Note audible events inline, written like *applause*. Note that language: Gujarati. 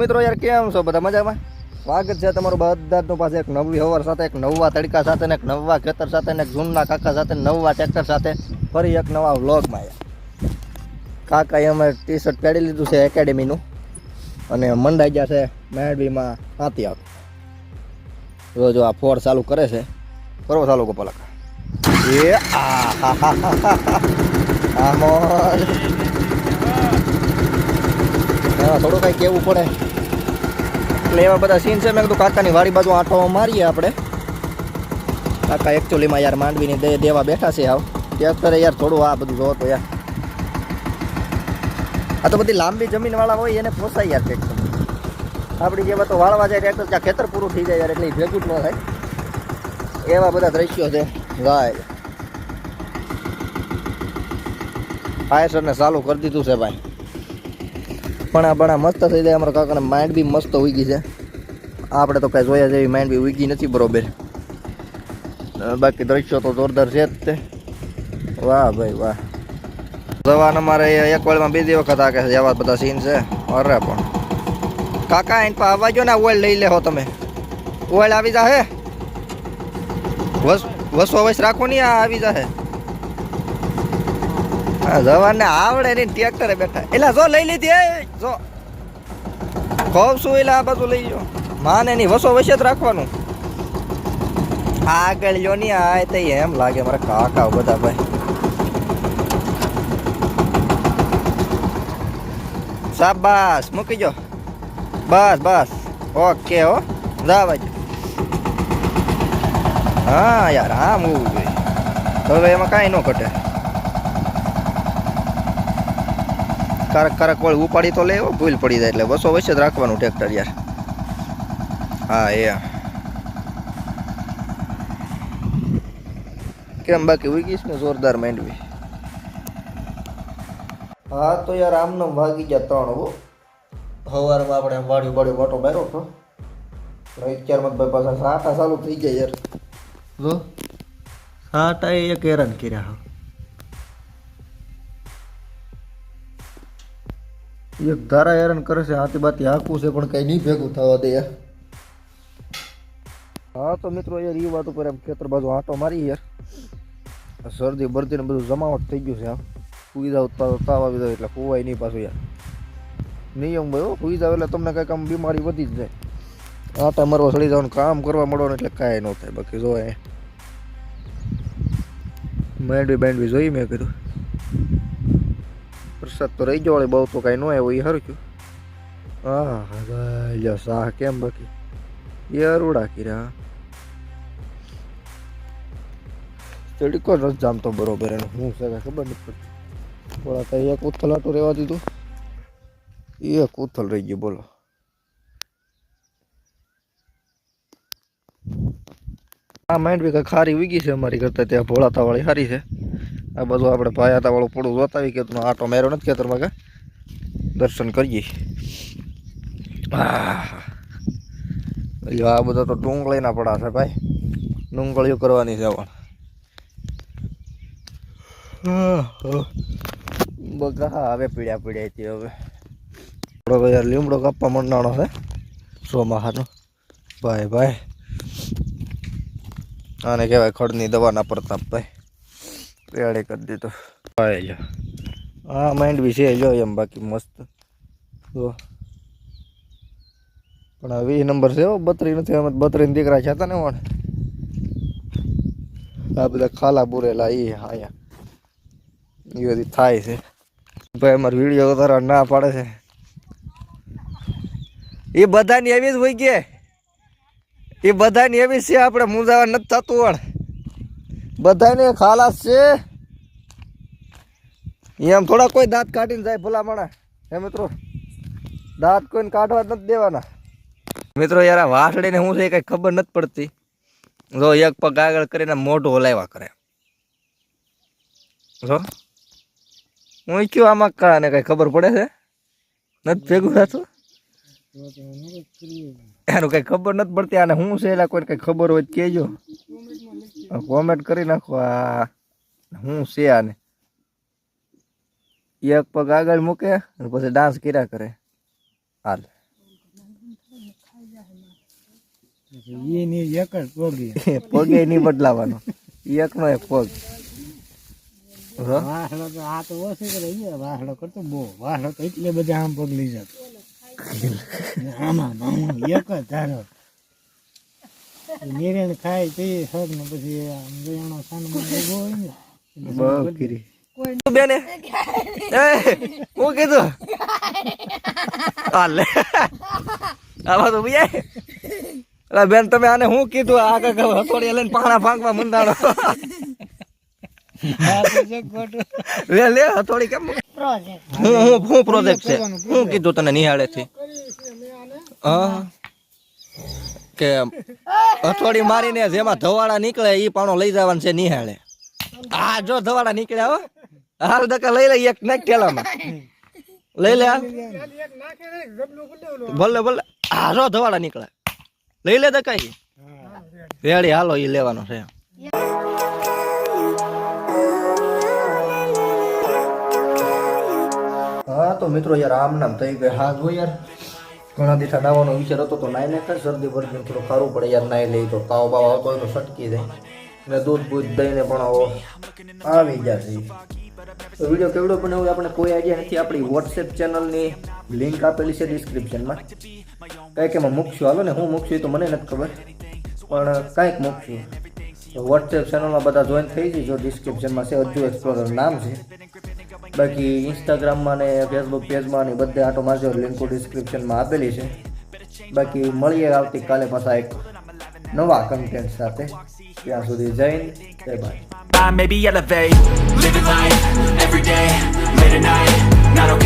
મિત્રો યાર, કેમ છો? બધા મજામાં? સ્વાગત છે તમારું બધાનું પાસે એક નવી હવાર સાથે, એક નવા તડકા સાથે ને એક નવા ખેતર સાથે ને એક જૂનના કાકા સાથે, નવા ટ્રેક્ટર સાથે, ફરી એક નવા વ્લોગમાં આવ્યા કાકાએ અમે ટી શર્ટ પહેરી લીધું છે એકેડેમીનું અને મંડાઈ ગયા છે મેળવીમાં હાથી આવ જો જો આ ફોર ચાલુ કરે છે. કરો ચાલુ ગોપાલક એ આ. હા હા હા હા હા થોડું કંઈ કેવું પડે. એટલે એવા બધા સીન છે. મેં કીધું કાકાની વાડી બાજુ આંટો મારીએ આપણે. કાકા એકચ્યુઅલીમાં યાર માંડવીની દે દેવા બેઠા છે આવ. અત્યારે યાર થોડું આ બધું જોવો તો યાર. આ તો બધી લાંબી જમીનવાળા હોય એને પોસાય યાર ટ્રેક્ટર આપણી જેવા તો વાળવા જાય ટ્રેક્ટર ત્યાં ખેતર પૂરું થઈ જાય યાર એટલે ભેગું જ ન થાય. એવા બધા દ્રશ્યો છે. ભાઈ ફાયર ચાલુ કરી દીધું છે ભાઈ. પણ આ બણા મસ્ત થઈ જાય. અમારા કાકાને માઇન્ડ બી મસ્ત ઉગી છે. આપણે તો કાંઈ જોયા જેવી માઇન્ડ બી ઉગી નથી બરોબર. બાકી દ્રશ્યો તો જોરદાર છે જ તે. વાહ ભાઈ વાહ. જવાન અમારે એક વળમાં બીજી વખત આ એવા બધા સીન છે. અરે પણ. કાકા એને પા આવવા જો ને ઓઇલ લઈ લેહો તમે. ઓઇલ આવી જાહે? વસ વસો વસ રાખો નહીં આ આવી જાહે. હા જવાનને આવડે નહીં ટ્રેક્ટરે બેઠા. એટલે જો લઈ લીધી જો. ખોબ શું એલા, આ બાજુ લઈ ગયો માને નહીં, વસો વસે જ રાખવાનું. આગળ લ્યો નહીં આ તો એમ લાગે મારા કાકા બધા ભાઈ. સાબાસ મૂકી જો બસ બસ. ઓકે, હો. જાવાજ હા, યાર હા જોઈએ. હવે એમાં કાંઈ ન ઘટે. કારક કારક વળી ઉપાડી તો લેવો ભૂલ પડી જાય એટલે બસો વચ્ચે જ રાખવાનું ટ્રેક્ટર યાર. હા એ કેમ બાકી ઉગીશ ને જોરદાર માંડવી? હા તો યાર આમને વાગી ગયા ત્રણ હો. સવારમાં આપણે આમ વાડ્યું વાડ્યું વાટો માર્યો હતો. અત્યારમાં ભાઈ પાછા સાટા ચાલુ થઈ ગયા યાર. જો સાટા એ એક હેરાન કર્યા હા. એક ધારા હેરાન કરે છે, હાથી બાતી હાંકવું છે, પણ કઈ નહીં ભેગું થવા દે. હા, તો મિત્રો યાર એ વાત ઉપર એમ ખેતર બાજુ આંટો મારી યાર. શરદી બરદી ને બધું જમાવટ થઈ ગયું છે આમ સુઈ જાવ તાવ આવી જાય એટલે કુવાય નહીં પાછું યાર. નિયમ ભાઈ સુઈ જાવ એટલે તમને કંઈક આમ બીમારી વધી જ જાય. આટા મરવા સડી જવાનું કામ કરવા મળવાનું એટલે કાંઈ ન થાય, બાકી જો એ મેંડવી બેન્ડવી જોઈ મેં કીધું વરસાદ તો રહી ગયો વળી બહુ તો કાંઈ ન આવ્યો એ સારું થયું હા ભાઈ શાહ કેમ બાકી? એ અરોડા કર્યા. તડકો નથી જામતો બરોબર એનું હું છે ખબર નથી પડતી. થોડા તો એક ઉથલ આટું રહેવા દીધું. એક ઉથલ રહી ગયું બોલો. આ માઇન્ડ બી કાંઈ ખારી વીગી છે અમારી કરતા ત્યાં ભોળાતા વાળી સારી છે. આ બધું આપણે ભાયાતા વાળું પડું જોતાવી કે તું આટો મેરો નથી ખેતરમાં કે? દર્શન કરીએ. આ બધા તો ડુંગળીના પડા છે ભાઈ. ડુંગળીઓ કરવાની છે પણ. બગા હવે પીડ્યા પીડ્યા હતી હવે. થોડો યાર લીમડો કાપવા મંડાણો છે. સોમાહાનો ભાઈ ભાઈ. આને કહેવાય ખડની દવાના પ્રતાપ ભાઈ. રેડી કરી દીધો. હા માઇન્ડ બી છે જો એમ બાકી મસ્ત. જો. પણ હવે એ નંબર છે હો બત્રી નથી અમે બત્રીના દીકરા છે ને પણ આ બધા ખાલા બુરેલા એ અહીંયા. એ બધી થાય છે. ભાઈ અમારે વીડિયો ઉતારવા ના પાડે છે. એ બધાની એવી જ હોય કે એ બધાની એવી છે આપણે મૂંઝાવા નથી થતું પણ બધાને ખાલાસ છે. એમ થોડા કોઈ દાંત કાઢીને જાય ભલામણા હે મિત્રો? દાંત કોઈને કાઢવા નથી દેવાના. મિત્રો, યાર આ વાસળીને શું છે કઈ ખબર નથી પડતી. જો, એક પગ આગળ કરીને મોઢું હલાવ્યા કરે. જો. હું કયો આમાં કાને કંઈ ખબર પડે છે? નથી ભેગું થતું? એનું કઈ ખબર નથી પડતી. આને શું છે એટલે કોઈ કઈ ખબર હોય તો કહેજો. કોમેન્ટ કરી નાખો આ. શું છે આને. એક પગ આગળ મૂકે અને પછી ડાન્સ કર્યા કરે. હાલ. એક જ પોગી પગે નહીં બદલાવાનો. એકનો એક પગ. હો? તો આ તો ઓછો કરે. ઈ કરતો બહુ. વાસળો તો એટલે બધા આમ પગ લઈ જતો. આમાં આમાં એક જ ધારો. નિરેણ ખાય તે સર ને પછી આમ સાનો ઊભો હોય ને એટલે બહુ કીરી બેને. *laughs* એ હું કીધું? હાલે. આમાં તો ભાઈ બેન તમે આને હું કીધું? આ કાકા હથોડી લઈને પાણા ફાંકવા ખોટું. લે લે હથોડી કેમ? હું હું હું પ્રોજેક્ટ છે. હું કીધું તને નિહાળે થી હા? કે હથોડી મારીને જેમાં ધવાડા નીકળે એ પાણો લઈ જવાનું છે નિહાળે. આ જો ધવાડા નીકળ્યા હો. હાલ દકા લઈ લઈ એક નાખ ઠેલામાં લઈ લે, હાલ. ભલે ભલે. હારો ધવાડા નીકળે. લઈ લે દકા રેડી, હાલો, ઈ લેવાનો છે. હા, તો મિત્રો યાર આમ નામ થઈ ગઈ હા જો યાર. ઘણા દીઠા નાવાનો વિચાર હતો તો નાઈ નાખે, શરદી ભરતી થોડું ખારું પડે યાર, નાઈ લઈ તો તાવ બાવ આવતો હોય તો સટકી જાય. ને દૂધ બૂધ દઈને પણ આવી. જશે વીડિયો કેવડો પણ એવું આપણે કોઈ આઈડિયા નથી. આપણી વોટ્સએપ ચેનલની લિંક આપેલી છે ડિસ્ક્રિપ્શનમાં કંઈક એમાં મૂકશું. હાલો ને, હું મૂકશું એ તો મને નથી ખબર. પણ કાંઈક મૂકશું. વોટ્સએપ ચેનલમાં બધા જોઈન થઈ જજો. ડિસ્ક્રિપ્શનમાં છે અજુ એક્સપ્લોરર નામ છે. બાકી ઇન્સ્ટાગ્રામમાં ને ફેસબુક પેજમાં ને બધે આટો મારજો. લિંકો ડિસ્ક્રિપ્શનમાં આપેલી છે. બાકી મળીએ આવતીકાલે પાછા એક નવા કન્ટેન્ટ સાથે. ત્યાં સુધી જય bye maybe elevate. Living life, everyday, late at night, not okay.